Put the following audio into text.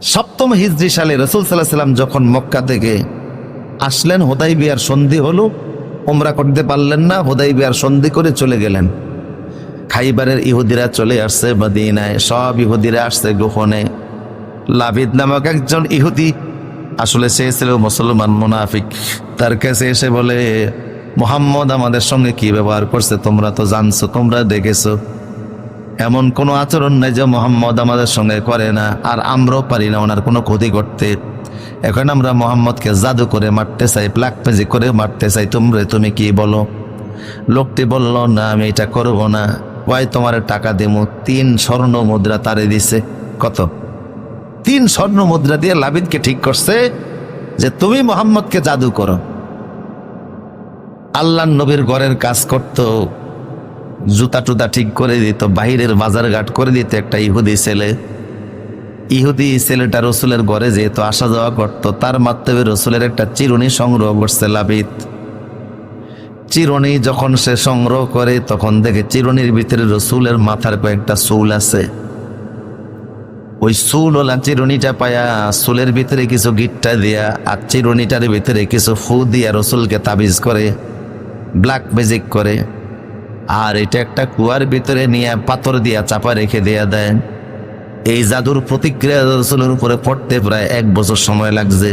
সপ্তম হিজরি সালে রসুল সাল্লাহ সাল্লাম যখন মক্কা থেকে আসলেন হোদাই বিয়ার সন্ধি হলো। ওমরা করতে পারলেন না হোদাই বিয়ার সন্ধি করে চলে গেলেন। খাইবারের ইহুদিরা চলে আসছে মদিনায়, সব ইহুদিরা আসছে গোপনে। লাভিদ নামক একজন ইহুদি আসলে সে ছিল মুসলমান মুনাফিক। তার কাছে এসে বলে, মোহাম্মদ আমাদের সঙ্গে কি ব্যবহার করছে? তোমরা তো জানছো, তোমরা দেখেছ। এমন কোনো আচরণ নাই যে মোহাম্মদ আমাদের সঙ্গে করে না, আর আমরাও পারি না ওনার কোনো ক্ষতি করতে। এখন আমরা মোহাম্মদকে জাদু করে মারতে চাই প্লাক পেজি করে মারতে চাই, তোমরা, তুমি কি বলো? লোকটি বলল, না, আমি এটা করব না। ওয়াই, তোমার টাকা দেবো তিন স্বর্ণ মুদ্রা তারে দিছে। কত? তিন স্বর্ণ মুদ্রা দিয়ে লাবিদকে ঠিক করছে যে তুমি মোহাম্মদকে জাদু করো। আল্লাহ নবীর ঘরের কাজ করতো। জুতা টুতা ঠিক করে দিত, বাহিরের বাজার ঘাট করে দিত একটা ইহুদি ছেলে। ইহুদি ছেলেটা রসুলের ঘরে যেহেতু আসা যাওয়া করতো, তার মাধ্যমে রসুলের একটা চিরুনি সংগ্রহ করছে লাবিত। চিরুনি যখন সে সংগ্রহ করে, তখন দেখে চিরুনির ভিতরে রসুলের মাথার কয়েকটা চুল আছে। ওই চুল ওলা চিরুনিটা পায়া চুলের ভিতরে কিছু গিট্টা দিয়া আর চিরুনিটার ভিতরে কিছু ফু দিয়া রসুলকে তাবিজ করে, ব্ল্যাক ম্যাজিক করে। আর এটা একটা কুয়ার ভিতরে নিয়ে পাথর দিয়া চাপা রেখে দেয়া দেয় এই জাদুর প্রতিক্রিয়া রসুলের উপরে পড়তে প্রায় এক বছর সময় লাগছে।